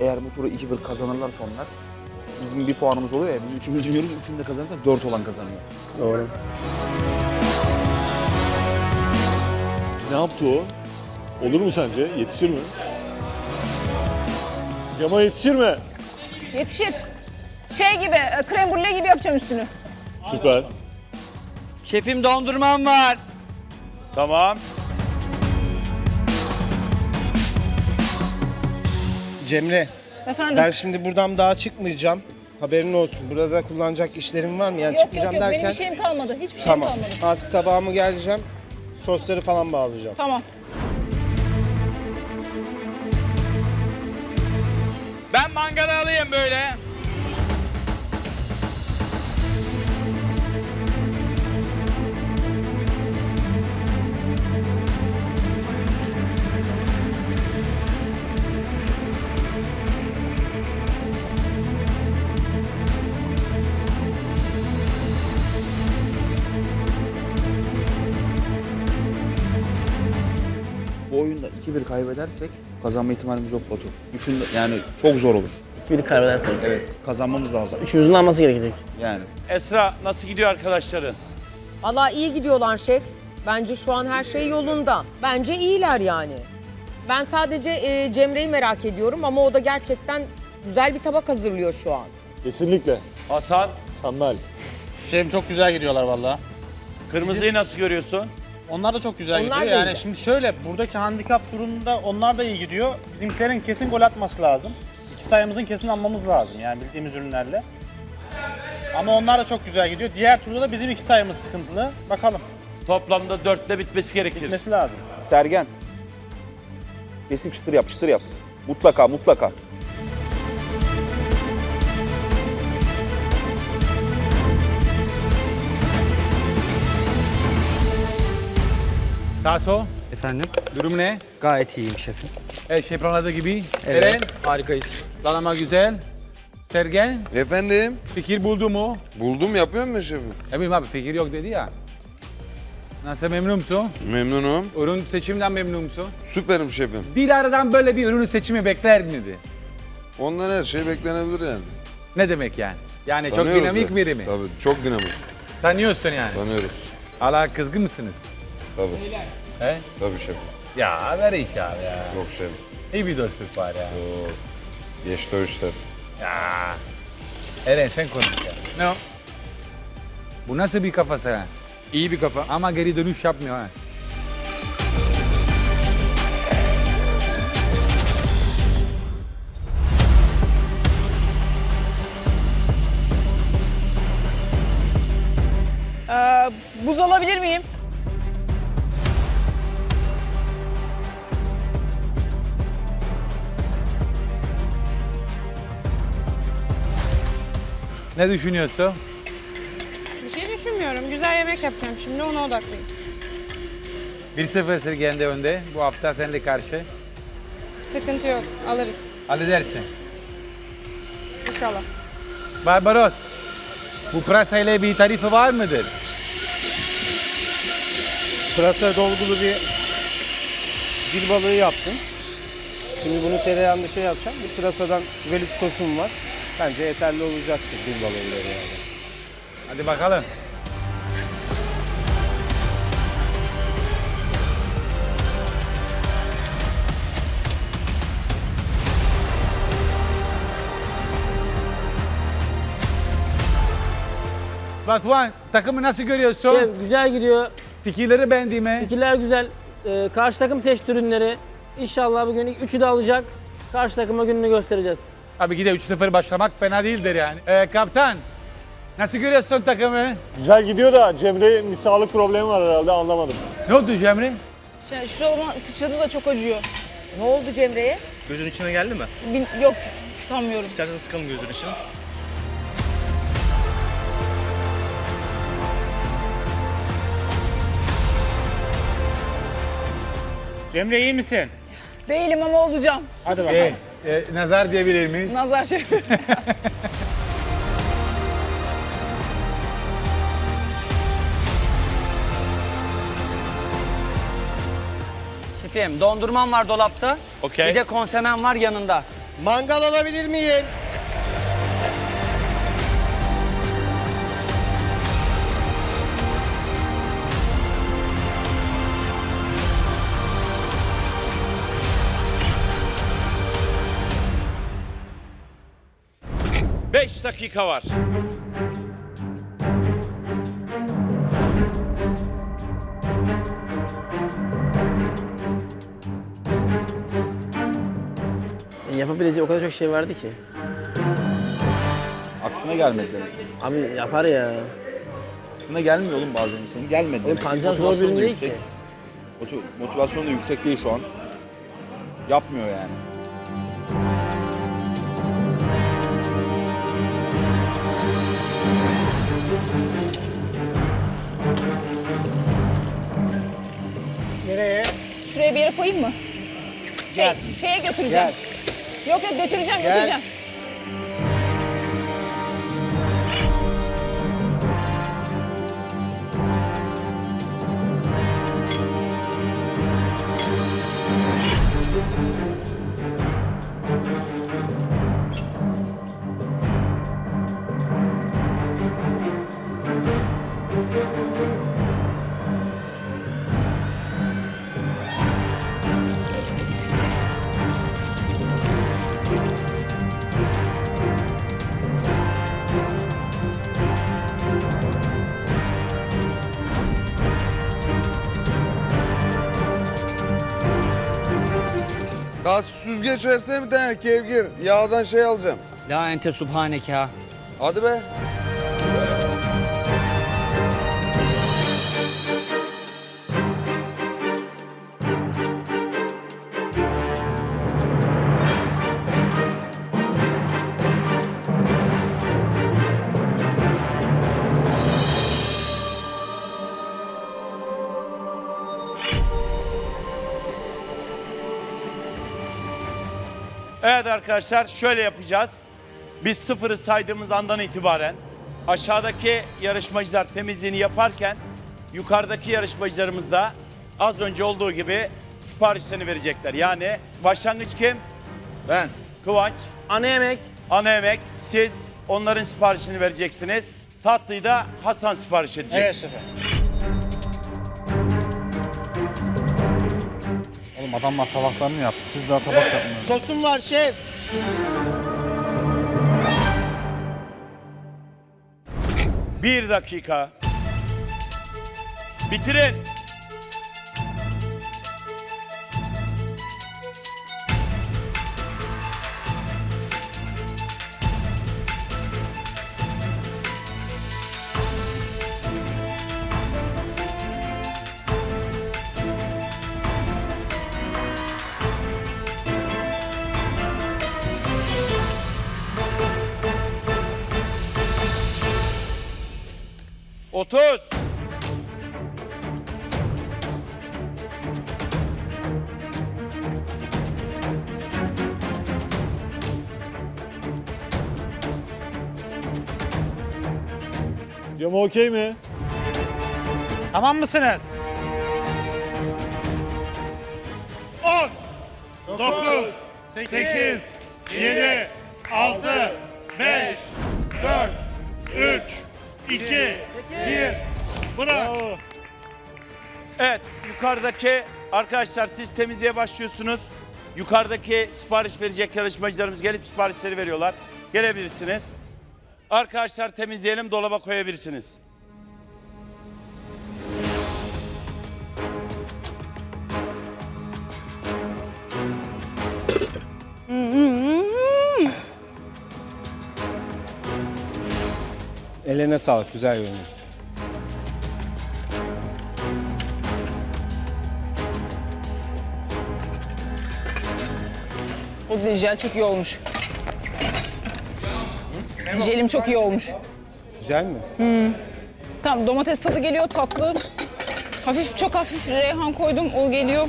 Eğer bu turu 2-1 kazanırlarsa onlar bizim bir puanımız oluyor ya biz üçümüz yiyoruz. Üçünü de kazanırsak 4 olan kazanıyor. Doğru. Ne yaptı o? Olur mu sence? Yetişir mi? Yama yetişir mi? Yetişir. Şey gibi, e, krem brulee gibi yapacağım üstünü. Süper. Şefim dondurmam var. Tamam. Cemre, Efendim? ben şimdi buradan daha çıkmayacağım. Haberin olsun. Burada kullanacak işlerim var mı? Yani yok yok çıkmayacağım yok, benim derken... bir şeyim kalmadı. Hiçbir şeyim Tamam. kalmadı. Artık tabağımı geleceğim. Sosları falan bağlayacağım. Tamam. Ben mangalı alayım böyle. 2-1 kaybedersek kazanma ihtimalimiz yok Batu. Üçünde yani çok zor olur. Bir kaybedersek. Evet kazanmamız lazım. Üçümüzün de alması gerekecek. Yani. Esra nasıl gidiyor arkadaşların? Valla iyi gidiyorlar şef. Bence şu an her şey yolunda. Bence iyiler yani. Ben sadece e, Cemre'yi merak ediyorum ama o da gerçekten güzel bir tabak hazırlıyor şu an. Kesinlikle. Hasan, Mükemmel. Şefim çok güzel gidiyorlar valla. kırmızıyı nasıl görüyorsun? Onlar da çok güzel Onlar gidiyor. da Yani iyi. şimdi şöyle buradaki handikap turunda onlar da iyi gidiyor. Bizimkilerin kesin gol atması lazım. İki sayımızın kesin almamız lazım yani bildiğimiz ürünlerle. Ama onlar da çok güzel gidiyor. Diğer turda da bizim iki sayımız sıkıntılı. Bakalım. Toplamda dörtte bitmesi gerekir. Bitmesi lazım. Sergen. Kesin çıtır yap, çıtır yap. Mutlaka, mutlaka. Taso, Efendim? durum ne? Gayet iyiyim şefim. Her şey planladığı gibi. Eren, Harikayız. planlama güzel. Sergen, Efendim, fikir buldu mu? buldum yapıyor mu şefim? Eminim abi fikir yok dedi ya. Nasıl memnun musun? Memnunum. Ürün seçimden memnun musun? Süperim şefim. Dilara'dan böyle bir ürün seçimi bekler miydi? Ondan her şey beklenebilir yani. Ne demek yani? Yani çok Tanıyoruz dinamik ya. biri mi? Tabii, çok dinamik. Tanıyorsun yani. Tanıyoruz. Hala kızgın mısınız? Tabii. He? Tabii şefim. Ya ver iş abi ya. Yok şefim. İyi bir dostluk var ya. Geçti o işler. Ya. Eren sen konuş ya. Ne o? Bu nasıl bir kafası ha? İyi bir kafa. Ama geri dönüş yapmıyor ha. Ee, buz alabilir miyim? Ne düşünüyorsun? Bir şey düşünmüyorum. Güzel yemek yapacağım şimdi ona odaklıyım. Bir sefer Sergen'de önde. Bu hafta seninle karşı. Sıkıntı yok. Alırız. Halledersin. İnşallah. Barbaros, bu pırasa ile bir tarifi var mıdır? Pırasa dolgulu bir dil balığı yaptım. Şimdi bunu tereyağında şey yapacağım. Bir pırasadan velut sosum var. Bence yeterli olacaktır dil balığıyla yani. Hadi bakalım. Batuhan, takımı nasıl görüyorsun? Şef güzel gidiyor. Fikirleri beğendi mi? Fikirler güzel. Ee, karşı takım seçti ürünleri. İnşallah bugün ilk üçü de alacak. Karşı takıma gününü göstereceğiz. Abi gide 3-0 başlamak fena değildir yani. Ee, kaptan, nasıl görüyorsun takımı? Güzel gidiyor da Cemre'nin bir sağlık problemi var herhalde anlamadım. Ne oldu Cemre? Şey, şurama sıçradı da çok acıyor. Ne oldu Cemre'ye? Gözün içine geldi mi? Bin- yok sanmıyorum. İstersen sıkalım gözün içine. Cemre iyi misin? Değilim ama olacağım. Hadi bakalım. Ee, e, nazar diyebilir miyiz? Nazar şey. Şefim dondurmam var dolapta. Okey. Bir de konsemen var yanında. Mangal alabilir miyim? Beş dakika var. Yapabileceği o kadar çok şey vardı ki. Aklına gelmedi. Abi yapar ya. Aklına gelmiyor oğlum bazen insanın. Gelmedi Oğlum pancar zor bir da değil yüksek. ki. Motiv- Motivasyon da yüksek değil şu an. Yapmıyor yani. Şuraya koyayım mı? Şey, Gel. şeye götüreceğim. Gel. Yok yok götüreceğim Gel. götüreceğim. Süzgeç versene bir tane kevgir. Yağdan şey alacağım. La ente subhaneke ha. Hadi be. Evet arkadaşlar şöyle yapacağız. Biz sıfırı saydığımız andan itibaren aşağıdaki yarışmacılar temizliğini yaparken yukarıdaki yarışmacılarımız da az önce olduğu gibi siparişlerini verecekler. Yani başlangıç kim? Ben. Kıvanç. Ana yemek. Ana yemek. Siz onların siparişini vereceksiniz. Tatlıyı da Hasan sipariş edecek. Evet şefim. Oğlum adamlar tabaklarını yaptı. Siz daha tabak yapmıyorsunuz. Sosum var şef. Bir dakika. Bitirin. Otuz. Cem okey mi? Tamam mısınız? 10 9 8 7 6 5 4 3 2 1 Bravo. Evet, yukarıdaki arkadaşlar siz temizliğe başlıyorsunuz. Yukarıdaki sipariş verecek yarışmacılarımız gelip siparişleri veriyorlar. Gelebilirsiniz. Arkadaşlar temizleyelim, dolaba koyabilirsiniz. Ellerine sağlık. Güzel görünüyor. O jel çok iyi olmuş. Jelim çok iyi olmuş. Güzel mi? Tamam domates tadı geliyor tatlı. Hafif çok hafif reyhan koydum o geliyor.